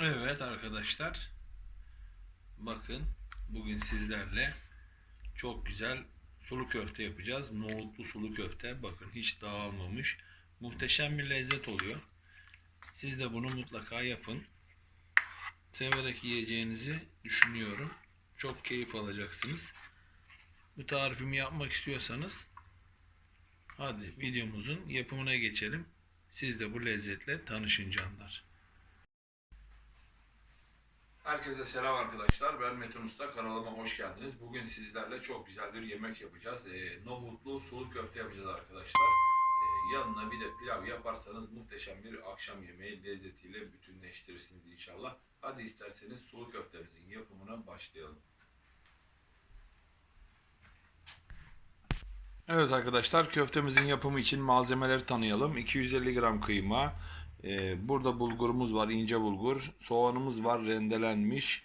Evet arkadaşlar. Bakın bugün sizlerle çok güzel sulu köfte yapacağız. Nohutlu sulu köfte. Bakın hiç dağılmamış. Muhteşem bir lezzet oluyor. Siz de bunu mutlaka yapın. Severek yiyeceğinizi düşünüyorum. Çok keyif alacaksınız. Bu tarifimi yapmak istiyorsanız hadi videomuzun yapımına geçelim. Siz de bu lezzetle tanışın canlar. Herkese selam arkadaşlar. Ben Metin Usta. Kanalıma hoş geldiniz. Bugün sizlerle çok güzel bir yemek yapacağız. Ee, nohutlu sulu köfte yapacağız arkadaşlar. Ee, yanına bir de pilav yaparsanız muhteşem bir akşam yemeği lezzetiyle bütünleştirirsiniz inşallah. Hadi isterseniz sulu köftemizin yapımına başlayalım. Evet arkadaşlar köftemizin yapımı için malzemeleri tanıyalım. 250 gram kıyma, ee, burada bulgurumuz var, ince bulgur. Soğanımız var, rendelenmiş.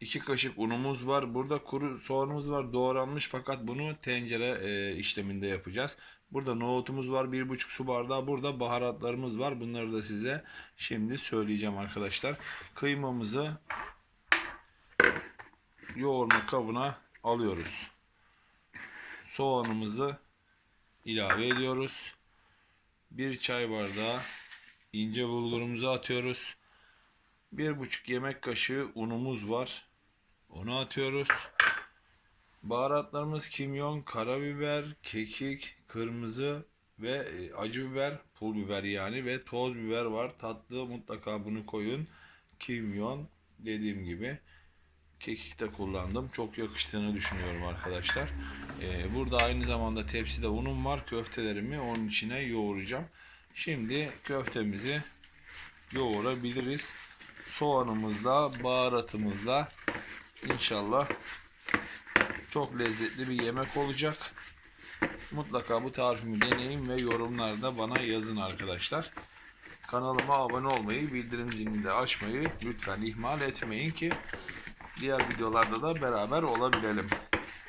2 kaşık unumuz var. Burada kuru soğanımız var, doğranmış fakat bunu tencere e, işleminde yapacağız. Burada nohutumuz var, 1,5 su bardağı. Burada baharatlarımız var. Bunları da size şimdi söyleyeceğim arkadaşlar. Kıymamızı yoğurma kabına alıyoruz. Soğanımızı ilave ediyoruz. Bir çay bardağı ince bulgurumuzu atıyoruz. Bir buçuk yemek kaşığı unumuz var. Onu atıyoruz. Baharatlarımız kimyon, karabiber, kekik, kırmızı ve e, acı biber, pul biber yani ve toz biber var. Tatlı mutlaka bunu koyun. Kimyon dediğim gibi kekik de kullandım. Çok yakıştığını düşünüyorum arkadaşlar. Ee, burada aynı zamanda tepside unum var. Köftelerimi onun içine yoğuracağım. Şimdi köftemizi yoğurabiliriz. Soğanımızla, baharatımızla inşallah çok lezzetli bir yemek olacak. Mutlaka bu tarifimi deneyin ve yorumlarda bana yazın arkadaşlar. Kanalıma abone olmayı, bildirim zilini de açmayı lütfen ihmal etmeyin ki diğer videolarda da beraber olabilelim.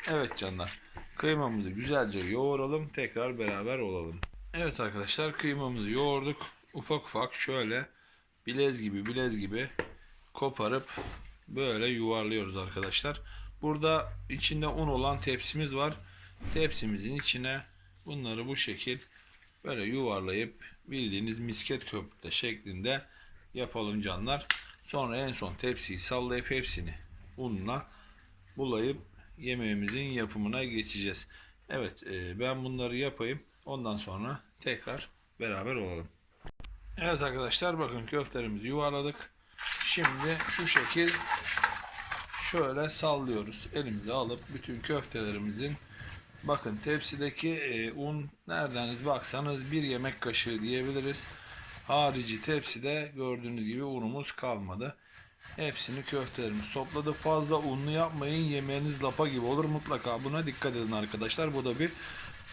Evet canlar. Kıymamızı güzelce yoğuralım. Tekrar beraber olalım. Evet arkadaşlar kıymamızı yoğurduk. Ufak ufak şöyle bilez gibi bilez gibi koparıp böyle yuvarlıyoruz arkadaşlar. Burada içinde un olan tepsimiz var. Tepsimizin içine bunları bu şekil böyle yuvarlayıp bildiğiniz misket köfte şeklinde yapalım canlar. Sonra en son tepsiyi sallayıp hepsini unla bulayıp yemeğimizin yapımına geçeceğiz. Evet e, ben bunları yapayım. Ondan sonra tekrar beraber olalım. Evet arkadaşlar bakın köftelerimizi yuvarladık. Şimdi şu şekil şöyle sallıyoruz. Elimize alıp bütün köftelerimizin bakın tepsideki e, un neredeniz baksanız bir yemek kaşığı diyebiliriz. Harici tepside gördüğünüz gibi unumuz kalmadı. Hepsini köftelerimiz topladı. Fazla unlu yapmayın. Yemeğiniz lapa gibi olur. Mutlaka buna dikkat edin arkadaşlar. Bu da bir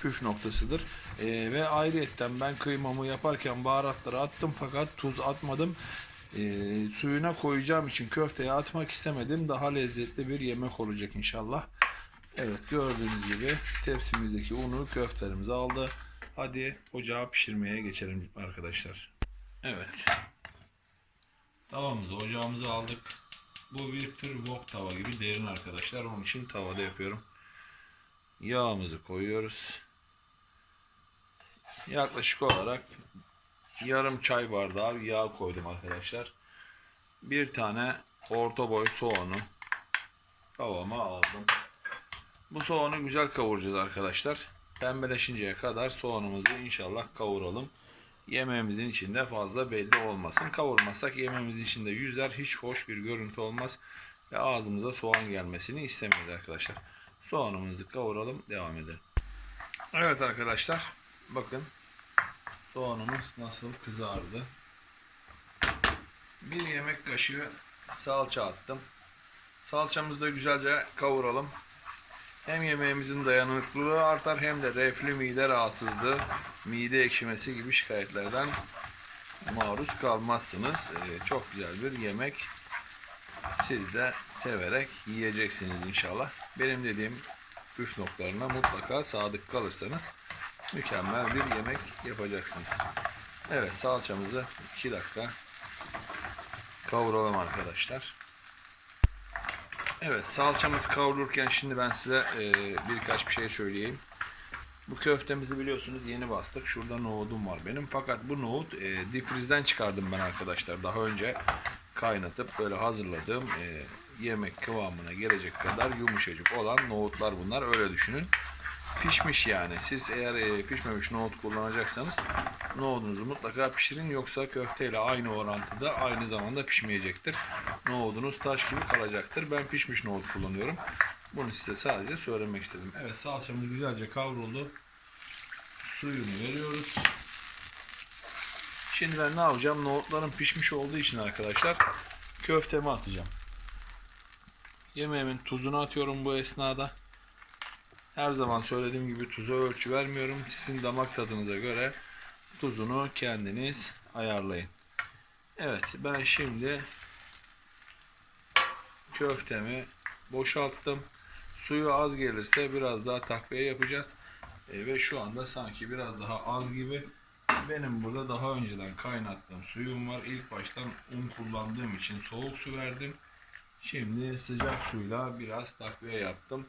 püf noktasıdır. Ee, ve ayrıyetten ben kıymamı yaparken baharatları attım fakat tuz atmadım. Ee, suyuna koyacağım için köfteye atmak istemedim. Daha lezzetli bir yemek olacak inşallah. Evet gördüğünüz gibi tepsimizdeki unu köftelerimiz aldı. Hadi ocağa pişirmeye geçelim arkadaşlar. Evet. Tavamızı ocağımıza aldık. Bu bir tür wok tava gibi derin arkadaşlar. Onun için tavada yapıyorum. Yağımızı koyuyoruz. Yaklaşık olarak yarım çay bardağı yağ koydum arkadaşlar. Bir tane orta boy soğanı tavama aldım. Bu soğanı güzel kavuracağız arkadaşlar. Pembeleşinceye kadar soğanımızı inşallah kavuralım. Yemeğimizin içinde fazla belli olmasın. Kavurmazsak yemeğimizin içinde yüzer hiç hoş bir görüntü olmaz. Ve ağzımıza soğan gelmesini istemeyiz arkadaşlar. Soğanımızı kavuralım devam edelim. Evet arkadaşlar bakın soğanımız nasıl kızardı. Bir yemek kaşığı salça attım. Salçamızı da güzelce kavuralım. Hem yemeğimizin dayanıklılığı artar hem de reflü mide rahatsızlığı, mide ekşimesi gibi şikayetlerden maruz kalmazsınız. Ee, çok güzel bir yemek. Siz de severek yiyeceksiniz inşallah. Benim dediğim üç noktalarına mutlaka sadık kalırsanız mükemmel bir yemek yapacaksınız. Evet salçamızı 2 dakika kavuralım arkadaşlar. Evet salçamız kavrulurken şimdi ben size e, birkaç bir şey söyleyeyim. Bu köftemizi biliyorsunuz yeni bastık. Şurada nohudum var benim. Fakat bu nohut e, difrizden çıkardım ben arkadaşlar. Daha önce kaynatıp böyle hazırladığım e, yemek kıvamına gelecek kadar yumuşacık olan nohutlar bunlar. Öyle düşünün. Pişmiş yani. Siz eğer e, pişmemiş nohut kullanacaksanız nohudunuzu mutlaka pişirin. Yoksa köfteyle aynı orantıda aynı zamanda pişmeyecektir. Nohudunuz taş gibi kalacaktır. Ben pişmiş nohut kullanıyorum. Bunu size sadece söylemek istedim. Evet salçamız güzelce kavruldu. Suyunu veriyoruz. Şimdi ben ne yapacağım? Nohutların pişmiş olduğu için arkadaşlar köftemi atacağım. Yemeğimin tuzunu atıyorum bu esnada. Her zaman söylediğim gibi tuza ölçü vermiyorum. Sizin damak tadınıza göre tuzunu kendiniz ayarlayın. Evet ben şimdi köftemi boşalttım. Suyu az gelirse biraz daha takviye yapacağız. E, ve şu anda sanki biraz daha az gibi. Benim burada daha önceden kaynattığım suyum var. İlk baştan un kullandığım için soğuk su verdim. Şimdi sıcak suyla biraz takviye yaptım.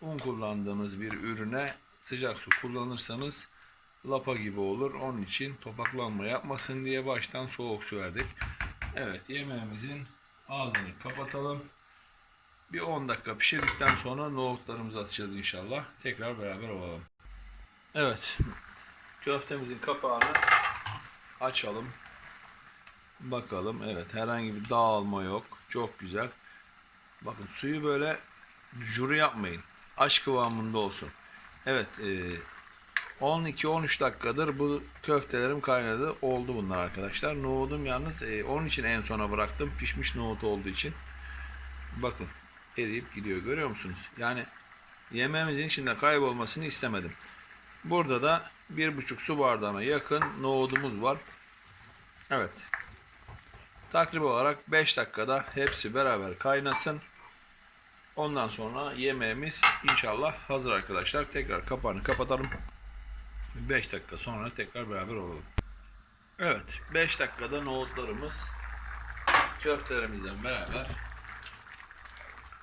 Un kullandığımız bir ürüne sıcak su kullanırsanız lapa gibi olur. Onun için topaklanma yapmasın diye baştan soğuk su verdik. Evet yemeğimizin ağzını kapatalım. Bir 10 dakika pişirdikten sonra nohutlarımızı atacağız inşallah. Tekrar beraber olalım. Evet. Köftemizin kapağını açalım. Bakalım. Evet herhangi bir dağılma yok. Çok güzel. Bakın suyu böyle juru yapmayın. Aş kıvamında olsun. Evet. E, 12-13 dakikadır bu köftelerim kaynadı. Oldu bunlar arkadaşlar. Nohudum yalnız e, onun için en sona bıraktım. Pişmiş nohut olduğu için. Bakın eriyip gidiyor. Görüyor musunuz? Yani yemeğimizin içinde kaybolmasını istemedim. Burada da bir buçuk su bardağına yakın nohudumuz var. Evet. Takribi olarak 5 dakikada hepsi beraber kaynasın. Ondan sonra yemeğimiz inşallah hazır arkadaşlar. Tekrar kapağını kapatalım. 5 dakika sonra tekrar beraber olalım. Evet 5 dakikada nohutlarımız köftelerimizle beraber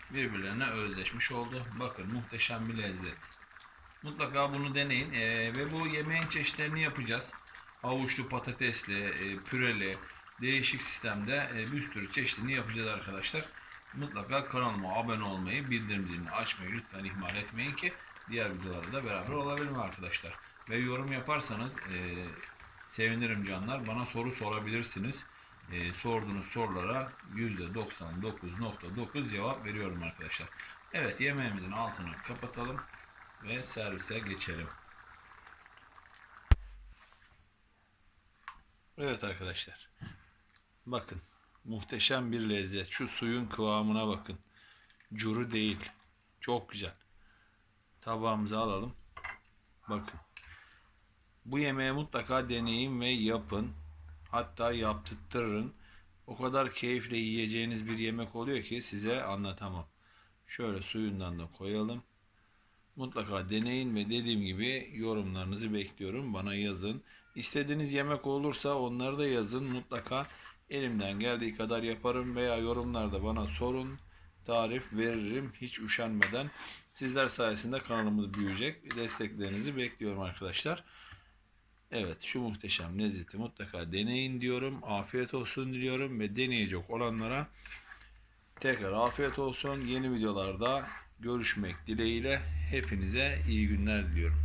birbirlerine özleşmiş oldu. Bakın muhteşem bir lezzet. Mutlaka bunu deneyin. Ee, ve bu yemeğin çeşitlerini yapacağız. Havuçlu, patatesli, e, püreli, değişik sistemde e, bir sürü çeşitini yapacağız arkadaşlar. Mutlaka kanalıma abone olmayı, bildirim zilini açmayı lütfen ihmal etmeyin ki diğer videolarda da beraber olabilirim arkadaşlar. Ve yorum yaparsanız e, sevinirim canlar. Bana soru sorabilirsiniz. E, sorduğunuz sorulara %99.9 cevap veriyorum arkadaşlar. Evet yemeğimizin altını kapatalım ve servise geçelim. Evet arkadaşlar. Bakın muhteşem bir lezzet. Şu suyun kıvamına bakın. Curu değil. Çok güzel. Tabağımıza alalım. Bakın. Bu yemeği mutlaka deneyin ve yapın. Hatta yaptırtırın. O kadar keyifle yiyeceğiniz bir yemek oluyor ki size anlatamam. Şöyle suyundan da koyalım. Mutlaka deneyin ve dediğim gibi yorumlarınızı bekliyorum. Bana yazın. İstediğiniz yemek olursa onları da yazın. Mutlaka elimden geldiği kadar yaparım veya yorumlarda bana sorun. Tarif veririm hiç üşenmeden. Sizler sayesinde kanalımız büyüyecek. Desteklerinizi bekliyorum arkadaşlar. Evet şu muhteşem lezzeti mutlaka deneyin diyorum. Afiyet olsun diliyorum ve deneyecek olanlara tekrar afiyet olsun. Yeni videolarda görüşmek dileğiyle hepinize iyi günler diliyorum.